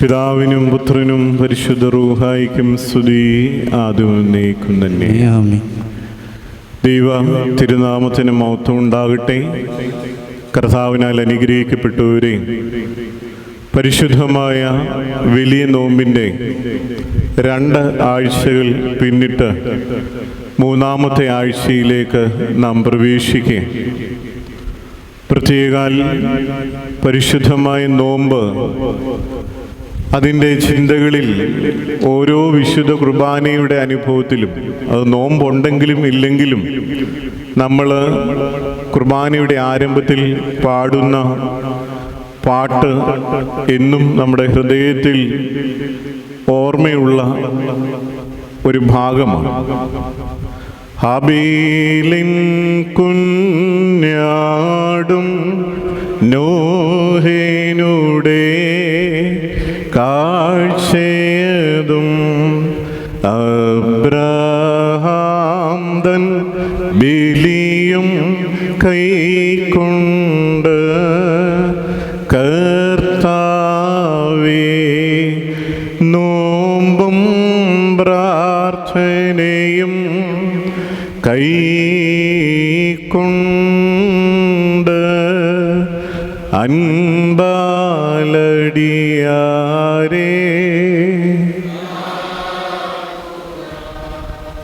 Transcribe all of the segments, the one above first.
പിതാവിനും പുത്രനും പരിശുദ്ധ റൂഹായിക്കും സ്തുതി. ആദ്യം തന്നെ. ദൈവ തിരുനാമത്തിന് മൗത്വം ഉണ്ടാകട്ടെ. കർത്താവിനാൽ അനുഗ്രഹിക്കപ്പെട്ടവരെ പരിശുദ്ധമായ വലിയ നോമ്പിന്റെ രണ്ട് ആഴ്ചകൾ പിന്നിട്ട് മൂന്നാമത്തെ ആഴ്ചയിലേക്ക് നാം പ്രവേശിക്കുക പ്രത്യേകാൽ പരിശുദ്ധമായ നോമ്പ് അതിന്റെ ചിന്തകളിൽ ഓരോ വിശുദ്ധ കുർബാനയുടെ അനുഭവത്തിലും അത് നോമ്പുണ്ടെങ്കിലും ഇല്ലെങ്കിലും നമ്മൾ കുർബാനയുടെ ആരംഭത്തിൽ പാടുന്ന പാട്ട് എന്നും നമ്മുടെ ഹൃദയത്തിൽ ഓർമ്മയുള്ള ഒരു ഭാഗമാണ്. ഹബീലിൻ കുഞ്ഞാടും ബലിയും കൈക്കൊണ്ട് കർത്താവേ നോമ്പും പ്രാർത്ഥനയും കൈക്കൊണ്ട് അൻപാലടിയാരേ.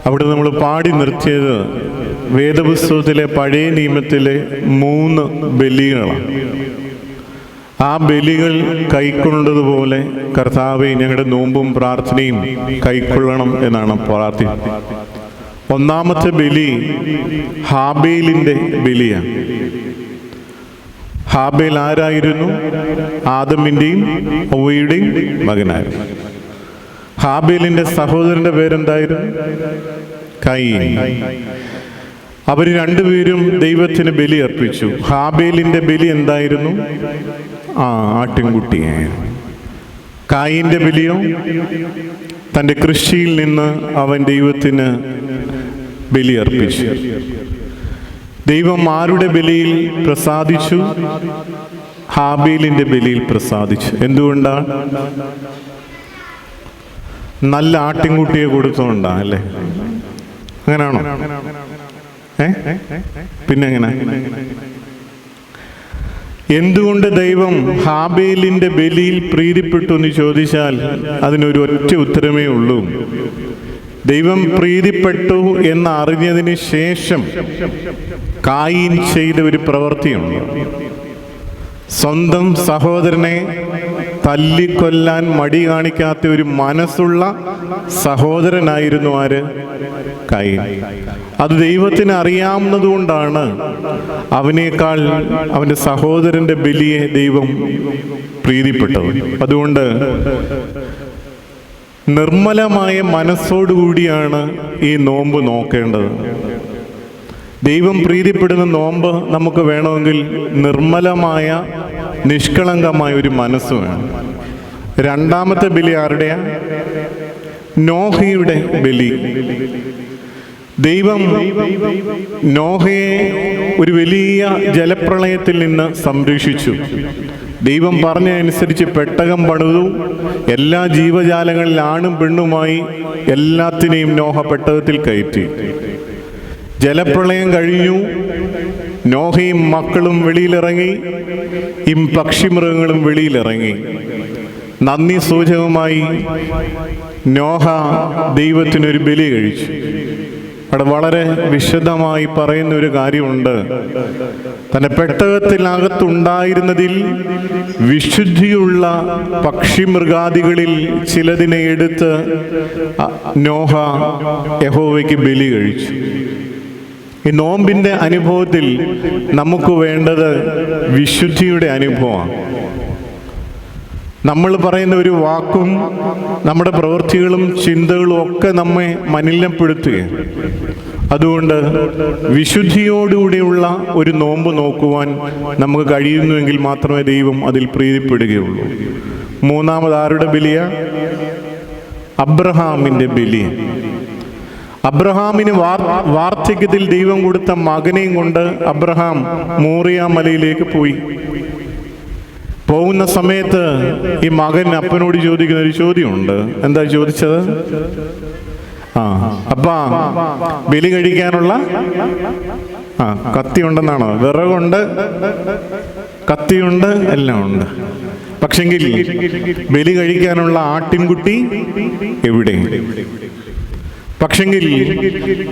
അവിടെ നമ്മൾ പാടി നിർത്തിയത് വേദപുസ്തകത്തിലെ പഴയ നിയമത്തിലെ മൂന്ന് ബലികളാണ്. ആ ബലികൾ കൈക്കൊണ്ടതുപോലെ കർത്താവെ ഞങ്ങളുടെ നോമ്പും പ്രാർത്ഥനയും കൈക്കൊള്ളണം എന്നാണ് പ്രാർത്ഥന ഒന്നാമത്തെ ബലി ഹാബേലിന്റെ ബലിയാണ്. ഹാബേൽ ആരായിരുന്നു? ആദമിന്റെയും ഒവയുടെയും മകനായിരുന്നു. ഹാബേലിന്റെ സഹോദരന്റെ പേരെന്തായിരുന്നു? കൈൻ അവർ രണ്ടുപേരും ദൈവത്തിന് ബലി അർപ്പിച്ചു. ഹാബേലിന്റെ ബലി എന്തായിരുന്നു? ആ ആട്ടിൻകുട്ടിയെ കായിന്റെ ബലിയോ? തന്റെ കൃഷിയിൽ നിന്ന് അവൻ ദൈവത്തിന് ബലി അർപ്പിച്ചു. ദൈവം ആരുടെ ബലിയിൽ പ്രസാദിച്ചു? ഹാബേലിന്റെ ബലിയിൽ പ്രസാദിച്ചു. എന്തുകൊണ്ടാണ്? നല്ല ആട്ടിൻകുട്ടിയെ കൊടുത്തോണ്ടാ അല്ലേ? അങ്ങനാണോ? ഏ പിന്നെ എങ്ങനെ എന്തുകൊണ്ട് ദൈവം ഹാബേലിന്റെ ബലിയിൽ പ്രീതിപ്പെട്ടു എന്ന് ചോദിച്ചാൽ അതിനൊരു ഒറ്റ ഉത്തരമേ ഉള്ളൂ. ദൈവം പ്രീതിപ്പെട്ടു എന്ന് അറിഞ്ഞതിന് ശേഷം കായിൻ ചെയ്ത ഒരു പ്രവൃത്തിയുണ്ട്. സ്വന്തം സഹോദരനെ തല്ലിക്കൊല്ലാൻ മടി കാണിക്കാത്ത ഒരു മനസ്സുള്ള സഹോദരനായിരുന്നു ആര്? കൈ അത് ദൈവത്തിന് അറിയാവുന്നതുകൊണ്ടാണ് അവനേക്കാൾ അവന്റെ സഹോദരന്റെ ബലിയെ ദൈവം പ്രീതിപ്പെട്ടത്. അതുകൊണ്ട് നിർമ്മലമായ മനസ്സോടുകൂടിയാണ് ഈ നോമ്പ് നോക്കേണ്ടത്. ദൈവം പ്രീതിപ്പെടുന്ന നോമ്പ് നമുക്ക് വേണമെങ്കിൽ നിർമ്മലമായ നിഷ്കളങ്കമായ ഒരു മനസ്സ് വേണം. രണ്ടാമത്തെ ബലി ആരുടെയാ? നോഹയുടെ ബലി. ദൈവം നോഹയെ ഒരു വലിയ ജലപ്രളയത്തിൽ നിന്ന് സംരക്ഷിച്ചു. ദൈവം പറഞ്ഞതനുസരിച്ച് പെട്ടകം പണിതു. എല്ലാ ജീവജാലങ്ങളിൽ ആണും പെണ്ണുമായി എല്ലാത്തിനെയും നോഹ പെട്ടകത്തിൽ കയറ്റി. ജലപ്രളയം കഴിഞ്ഞു. നോഹയും മക്കളും വെളിയിലിറങ്ങി. ഇം പക്ഷിമൃഗങ്ങളും വെളിയിലിറങ്ങി. നന്ദി സൂചകമായി നോഹ ദൈവത്തിനൊരു ബലി കഴിച്ചു. അവിടെ വളരെ വിശദമായി പറയുന്ന ഒരു കാര്യമുണ്ട്. തന്റെ പെട്ടകത്തിനകത്തുണ്ടായിരുന്നതിൽ വിശുദ്ധിയുള്ള പക്ഷിമൃഗാദികളിൽ ചിലതിനെ എടുത്ത് നോഹ യഹോവയ്ക്ക് ബലി കഴിച്ചു. ഈ നോമ്പിന്റെ അനുഭവത്തിൽ നമുക്ക് വേണ്ടത് വിശുദ്ധിയുടെ അനുഭവമാണ്. നമ്മൾ പറയുന്ന ഒരു വാക്കും നമ്മുടെ പ്രവൃത്തികളും ചിന്തകളും ഒക്കെ നമ്മെ മലിനപ്പെടുത്തുക അതുകൊണ്ട് വിശുദ്ധിയോടുകൂടിയുള്ള ഒരു നോമ്പ് നോക്കുവാൻ നമുക്ക് കഴിയുന്നുവെങ്കിൽ മാത്രമേ ദൈവം അതിൽ പ്രീതിപ്പെടുകയുള്ളൂ. മൂന്നാമത് ആരുടെ ബലിയ? അബ്രഹാമിന്റെ ബലി അബ്രഹാമിന് വാർ- വാർദ്ധക്യത്തിൽ ദൈവം കൊടുത്ത മകനെയും കൊണ്ട് അബ്രഹാം മോറിയ മലയിലേക്ക് പോയി. പോകുന്ന സമയത്ത് ഈ മകൻ അപ്പനോട് ചോദിക്കുന്ന ഒരു ചോദ്യമുണ്ട്. എന്താ ചോദിച്ചത്? ആ അപ്പാ ബലി കഴിക്കാനുള്ള ആ കത്തി ഉണ്ടെന്നാണോ വിറകുണ്ട് കത്തിയുണ്ട് എല്ലാം ഉണ്ട്. പക്ഷെങ്കിൽ ബലി കഴിക്കാനുള്ള ആട്ടിൻകുട്ടി എവിടെ? പക്ഷെങ്കിൽ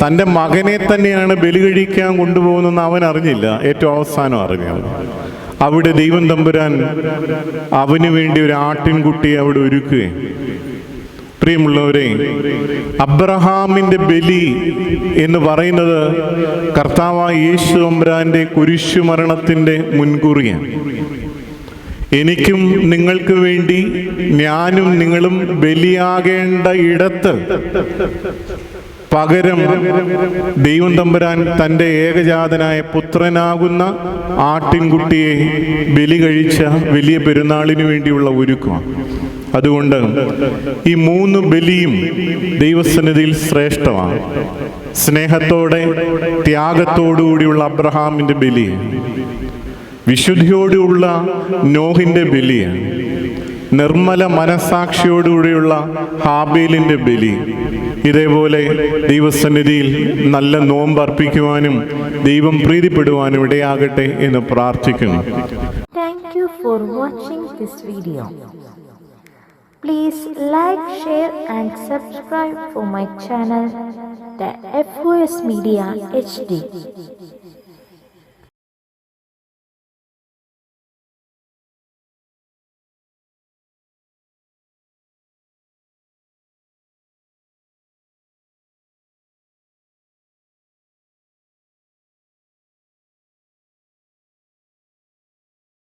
തന്റെ മകനെ തന്നെയാണ് ബലി കഴിക്കാൻ കൊണ്ടുപോകുന്നതെന്ന് അവൻ അറിഞ്ഞില്ല. ഏറ്റവും അവസാനം അറിഞ്ഞത്. അവിടെ ദൈവം തമ്പുരാൻ അവന് വേണ്ടി ഒരു ആട്ടിൻകുട്ടിയെ അവിടെ ഒരുക്കുകയും പ്രിയമുള്ളവരെ അബ്രഹാമിന്റെ ബലി എന്ന് പറയുന്നത് കർത്താവായ യേശു തമ്പുരാന്റെ കുരിശുമരണത്തിന്റെ മുൻകുറിയാണ്. എനിക്കും നിങ്ങൾക്ക് വേണ്ടി ഞാനും നിങ്ങളും ബലിയാകേണ്ട ഇടത്ത് പകരം ദൈവം തമ്പുരാൻ തന്റെ ഏകജാതനായ പുത്രനാകുന്ന ആട്ടിൻകുട്ടിയെ ബലി കഴിച്ച വലിയ പെരുന്നാളിന് വേണ്ടിയുള്ള ഒരുക്കമാണ് അതുകൊണ്ട് ഈ മൂന്ന് ബലിയും ദൈവസന്നിധിയിൽ ശ്രേഷ്ഠമാണ് സ്നേഹത്തോടെ ത്യാഗത്തോടുകൂടിയുള്ള അബ്രഹാമിന്റെ ബലി. വിശുദ്ധിയോടുള്ള നോഹിന്റെ ബലിയാണ് നിർമ്മല മനസാക്ഷിയോടുകൂടിയുള്ള ഹാബേലിന്റെ ബലി ഇതേപോലെ ദൈവസന്നിധിയിൽ നല്ല നോമ്പ് അർപ്പിക്കുവാനും ദൈവം പ്രീതിപ്പെടുവാനും ഇടയാകട്ടെ എന്ന് പ്രാർത്ഥിക്കുന്നു Thank for watching video. Please like, share and subscribe for my channel, the FOS Media HD.